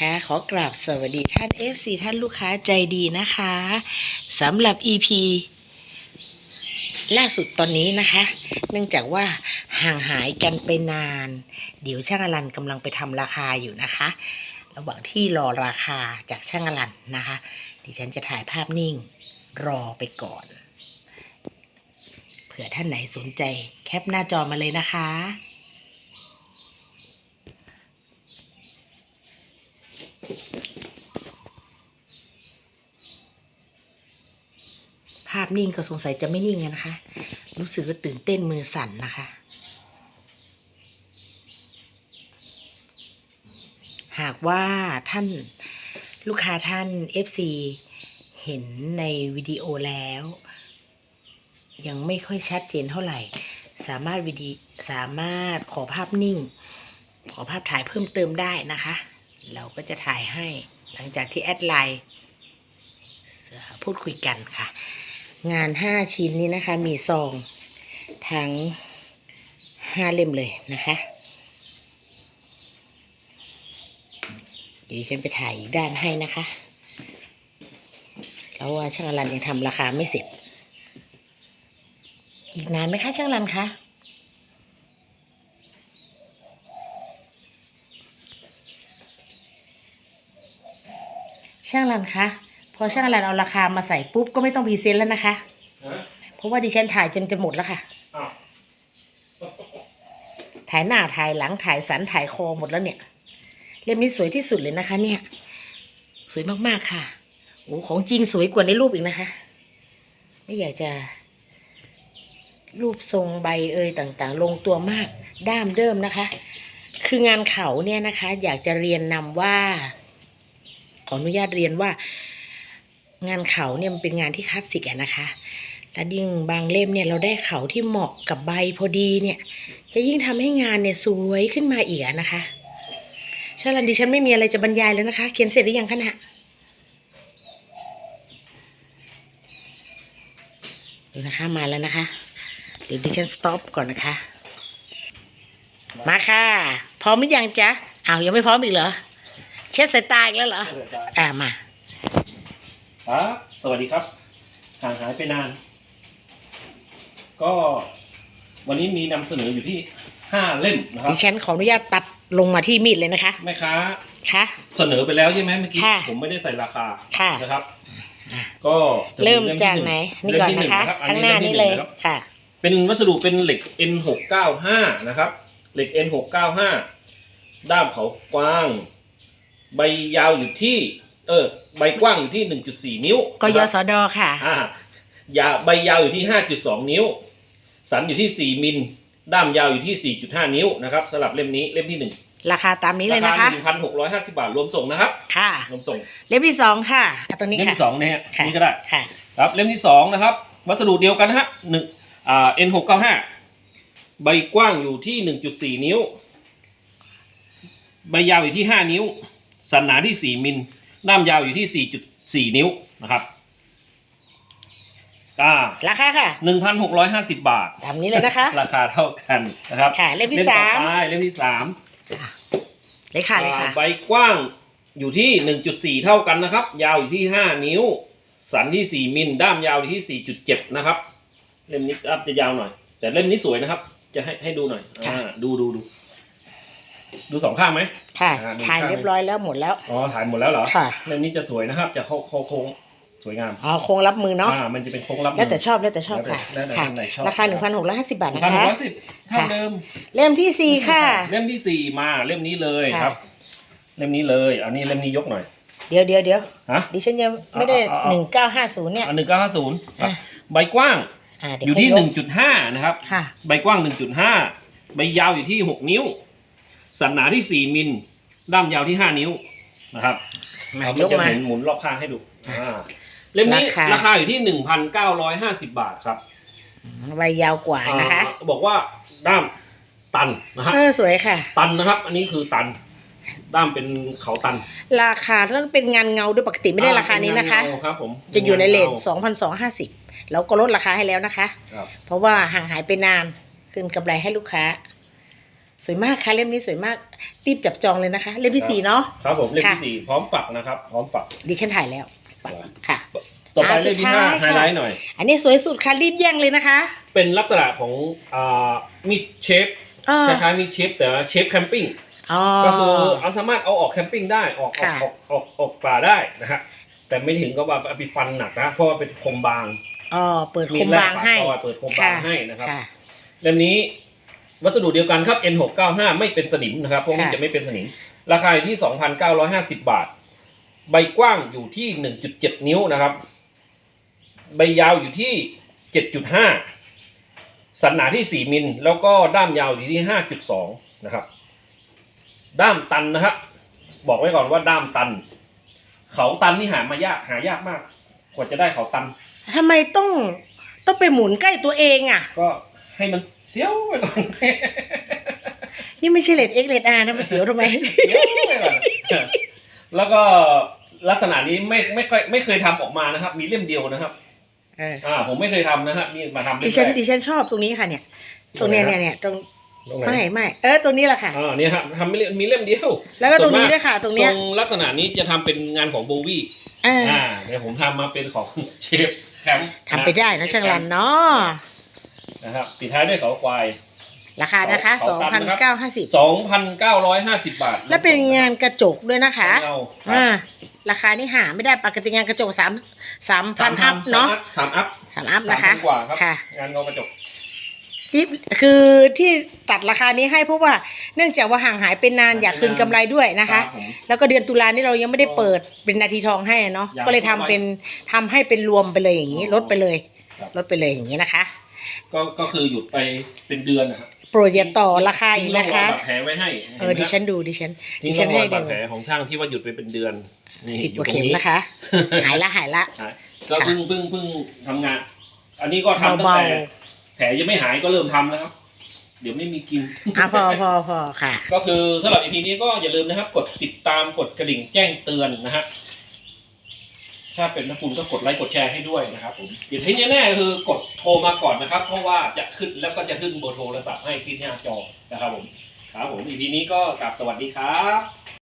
ค่ะขอกราบสวัสดีท่าน FC ท่านลูกค้าใจดีนะคะสำหรับ EP ล่าสุดตอนนี้นะคะ เนื่องจากว่าห่างหายกันไปนาน เดี๋ยวช่างอลันกำลังไปทำราคาอยู่นะคะ ระหว่างที่รอราคาจากช่างอลันนะคะ ดิฉันจะถ่ายภาพนิ่งรอไปก่อน เผื่อท่านไหนสนใจแคปหน้าจอมาเลยนะคะาพนิ่งก็สงสัยจะไม่นิ่งนะคะ รู้สึกว่าตื่นเต้นมือสั่นนะคะ หากว่าท่านลูกค้าท่าน FC เห็นในวิดีโอแล้ว ยังไม่ค่อยชัดเจนเท่าไหร่ สามารถวิดีสามารถขอภาพนิ่ง ขอภาพถ่ายเพิ่มเติมได้นะคะ เราก็จะถ่ายให้หลังจากที่แอดไลน์พูดคุยกันค่ะ งานห้าชิ้นนี้นะคะ มีซองทั้งห้าเล่มเลยนะคะเดี๋ยวฉันไปถ่ายอีกด้านให้นะคะแล้วว่าช่างอลันยังทำราคาไม่เสร็จ อีกนานไหมคะช่างอลันคะช่างอลันคะ พอช่างอลันเอาราคามาใส่ปุ๊บก็ไม่ต้องพรีเซนต์แล้วนะคะฮะเพราะว่าดิฉันถ่ายจนจะหมดแล้วค่ะอ้าวถ่ายหน้าถ่ายหลังถ่ายสันถ่ายคอหมดแล้วเนี่ย เล่มนี้สวยที่สุดเลยนะคะ เนี่ย สวยมากๆค่ะ โอ้ของจริงสวยกว่าในรูปอีกนะคะ ไม่อยากจะรูปทรงใบเอยต่างๆ ลงตัวมากด้ามเดิมนะคะ คืองานเขาเนี่ยนะคะ อยากจะเรียนนำว่า ขออนุญาตเรียนว่า งานเขาเนี่ยมันเป็นงานที่คลาสสิกอะนะคะและยิ่งบางเล่มเนี่ยเราได้เขาที่เหมาะกับใบพอดีเนี่ย จะยิ่งทำให้งานเนี่ยสวยขึ้นมาอีกอะนะคะชาลันดิฉันไม่มีอะไรจะบรรยายแล้วนะคะ เขียนเสร็จหรือยังคะนะดูนะคะมาแล้วนะคะ เดี๋ยวดิฉันสต็อปก่อนนะคะ มาค่ะ พร้อมหรือยังจ๊ะอ้าวยังไม่พร้อมอีกเหรอ เช็ดสายตาอีกแล้วเหรอ อ่ามา ครับ สวัสดีครับ ห่างหายไปนาน ก็วันนี้มีนำเสนออยู่ที่ห้าเล่มนะครับดิฉันขออนุญาตตัดลงมาที่มีดเลยนะคะ แม่ค้า ค่ะ เสนอไปแล้วใช่ไหมเมื่อกี้ค่ะผมไม่ได้ใส่ราคาค่ะ นะครับอะก็จะเริ่มล่ที่จากงไหนนี่เล่มก่อนที่นะคะงรับอัข้างหน้าล่มที่นี้เลยงะครับ ค่ะ เป็นวัสดุเป็นเหล็ก N695 นะครับ เหล็ก N695 ด้ามเขากว้าง ใบยาวอยู่ที่ เออ ใบกว้างอยู่ที่ 1.4 นิ้วก็ยนะครับสดค่ะ อ่ายาวใบยาวอยู่ที่ 5.2 นิ้ว สันอยู่ที่ 4 มิล ด้ามยาวอยู่ที่ 4.5 นิ้วนะครับสำหรับเล่มนี้เล่มที่ 1 ราคาตามนี้เลยรานะคาคะ1,650 บาทรวมส่งนะครับ ค่ะ รวมส่ง เล่มที่สองค่ะเอาตรงนี้เล่มค่ะ ที่สองนะฮะค่ะ นี่ก็ได้ ค่ะ ครับเล่มที่สองนะครับ วัสดุเดียวกันนะฮะหนึ่งอ่า N695 ใบกว้างอยู่ที่1.4นิ้ว ใบยาวอยู่ที่5นิ้ว สันหนาที่4มิล ด้ามยาวอยู่ที่ 4.4 นิ้วนะครับอ่าราคาค่ะ 1,650 บาท ตามนี้เลยนะคะ ราคาเท่ากันนะครับค่ะเล่มที่ต่อสามไปเล่มที่สามเลยค่ะเลยค่ะ อ่าใบกว้างอยู่ที่ 1.4 เท่ากันนะครับ ยาวอยู่ที่ 5 นิ้ว สันที่ 4 มิล ด้ามยาวอยู่ที่ 4.7 นะครับ เล่มนี้อัพจะยาวหน่อย แต่เล่มนี้สวยนะครับ จะให้ให้ดูหน่อย ค่ะ อ่า ดูดูดู ดูสองข้างไหม ค่ะ อ่าดูถ่ายข้าง เรียบร้อยแล้วหมดแล้ว อ๋อถ่ายหมดแล้วเหรอค่ะ เล่มนี้จะสวยนะครับ จะโค้งโค้งโค้งสวยงามอ๋อโครงรับมือเนาะ อ่ามันจะเป็นโค้งรับมืแล้วแต่ชอบแล้วแต่ชอบค่ะ แล้วแต่ค่ะ ท่านไหนชอบราคาหนึ่งพันหกร้อยห้าสิบบาทหนึ่นะงพันหคะกร้อยสิบเท่าเดิม เล่มที่สี่ค่ะ เล่มที่สี่มาเล่มนี้เลยค่ะ ครับ เล่มนี้เลย อันนี้เล่มนี้ยกหน่อยเดี๋ยวเดี๋ยวเดี๋ยวฮะ ดิฉันยังไม่ได้ เอาเอาเอาหนึ่งเก้าห้าศูนย์เนี่ย อันหนึ่งเก้าห้าศูนย์อะ ใบกว้างอ่าเดี๋ยวอยู่ที่ค่หยนึ่งกจุดห้านะครับ ค่ะ ใบกว้างหนึ่งจุดห้าใบยาวอยู่ที่หกนิ้ว สันหนาที่สี่มิล ด้ามยาวที่ห้านิ้วนะครับมาเรยกจะมาเห็นหมุนรอบข้างให้ดูอ่าเล่มนี้ราคา ราคาอยู่ที่หนึ่งพันเก้าร้อยห้าสิบบาทครับใบยาวกว่านะคะ อ่าบอกว่าด้ามตันนะฮะเออสวยค่ะ ตันนะครับ อันนี้คือตัน ด้ามเป็นเขาตันราคาต้องเป็นงานเงาด้วยปกติไม่ได้ราคานี้นะคะ อ่าเป็งาเงาครับผมจะอยู่ในเลทงาสองพันสองห้าสิบแล้วก็ลดราคาให้แล้วนะคะ ครับ เพราะว่าห่างหายไปนาน คืนกำไรให้ลูกค้า สวยมากค่ะเล่มนี้สวยมากรีบจับจองเลยนะคะ เล่มที่สี่เนาะ ครับผมเล่มค่ะที่สี่พร้อมฝักนะครับ พร้อมฝัก ดิฉันถ่ายแล้วฝากค่ะ ต่อไปอ่าเล่มที่สุดห้าท้ายไฮค่ะ ไลท์หน่อย อันนี้สวยสุดค่ะรีบแย่งเลยนะคะเป็นลักษณะของอ่ามีดเชฟอ่าคล้ายๆมีดเชฟแต่ว่าเชฟแคมปิ้งอ๋อ ก็คือเอาสามารถเอาออกแคมปิ้งได้ออกออกค่ะออกออกออกป่าได้นะฮะแต่ไม่ถึงก็ว่าเอาไปฟันหนักนะเพราะว่าเป็นคมบางอ๋อเปิดคมีมดแรกบางให้ปกซอยเปิดคมบางให้นะครับ ค่ะ เล่มนี้ วัสดุเดียวกันครับ N695 ไม่เป็นสนิมนะครับพวกนี้ค่ะจะไม่เป็นสนิม ราคาอยู่ที่ 2,950 บาท ใบกว้างอยู่ที่ 1.7 นิ้วนะครับ ใบยาวอยู่ที่ 7.5 สันหนาที่ 4 มิล แล้วก็ด้ามยาวอยู่ที่ 5.2 นะครับ ด้ามตันนะฮะบอกไว้ก่อนว่าด้ามตัน เขาตันนี่หามายากหายากมาก กว่าจะได้เขาตันทำไมต้องต้องไปหมุนใกล้ตัวเองอะ ก็ ให้มันเสียวไปก่อนนี่ไม่ใช่เลดเอ็กเลดอาร์นะมาเสียวทำไมเดี๋ยวไปก่อนแล้วก็ลักษณะนี้ไม่ไม่ค่อยไม่เคยทำออกมานะครับ มีเล่มเดียวนะครับ เอออ่า ผมไม่เคยทำนะฮะนี่มาทำเล่ดิมฉันแรกดิฉันชอบตรงนี้ค่ะเนี่ย ตรงเนี้ยตรงไหนเนี่ยฮะเนี่ยตรงตรงไหนไม่ไม่เออตรงนี้แหละค่ะ อ่าเนี่ยฮะทำไม่เล่มมีเล่มเดียวแล้วก็ตรงนี้ส่วมากด้วยค่ะ ตรงเนี้ยทรงลักษณะนี้จะทำเป็นงานของโบวี่เอออ่าเดี๋ยวผมทำมาเป็นของเชฟแคมป์ทำไปได้นะช่างรันเนาะ นะครับปิดท้ายด้วยเขาควาย ราคานะคะขสอองตัพันนนะครับเก้าห้าสิบสองพันเก้าร้อยห้าสิบบาท และเป็นงานกระจกด้วยนะคะเงาอ่าราคานี่หาไม่ได้ปกติงานกระจกสามสามพันอัพเนาะสามอัพสามอัพสามนะคะพันกว่าครับค่ะงานเงากระจกที่คือที่ตัดราคานี้ให้เพราะว่าเนื่องจากว่าห่างหายเป็นนานอยากคืนกำไรด้วยนะคะรับผมแล้วก็เดือนตุลานี่เรายังไม่ได้เปิดเป็นนาทีทองให้เนาะอยากก็เลยทำเป็นทำให้เป็นรวมไปเลยอย่างนี้อ๋อลดไปเลยครับลดไปเลยอย่างนี้นะคะ ก็ก็คือหยุดไปเป็นเดือนนะครับโปรดอย่าต่อราคาอีกนะคะ ทิ้งร่องรอยบาดแผลไว้ให้เออดิฉันดูดิฉันทิ้ดิงฉัร่นองรให้อยดูบาดแผลของช่างที่ว่าหยุดไปเป็นเดือนนี่สิบกว่าอยู่ตรเข็งมนี้นะคะ หายละหายละ หายก็ค่ะเพิ่งเพิ่งเพิ่งทำงาน อันนี้ก็ทำตั้งเบาแต่แผลยังไม่หายก็เริ่มทำแล้วครับ เดี๋ยวไม่มีกินอะพอพอพอค่ะ ก็คือสำหรับ EP นี้ก็อย่าลืมนะครับ กดติดตามกดกระดิ่งแจ้งเตือนนะฮะ ถ้าเป็นนักคุณก็กดไลค์กดแชร์ให้ด้วยนะครับผมอย่างที่แน่ๆคือกดโทรมาก่อนนะครับ เพราะว่าจะขึ้นแล้วก็จะขึ้นเบอร์โทรศัพท์ให้ที่หน้าจอนะครับผมครับผมอีพีนี้ก็กลับสวัสดีครับ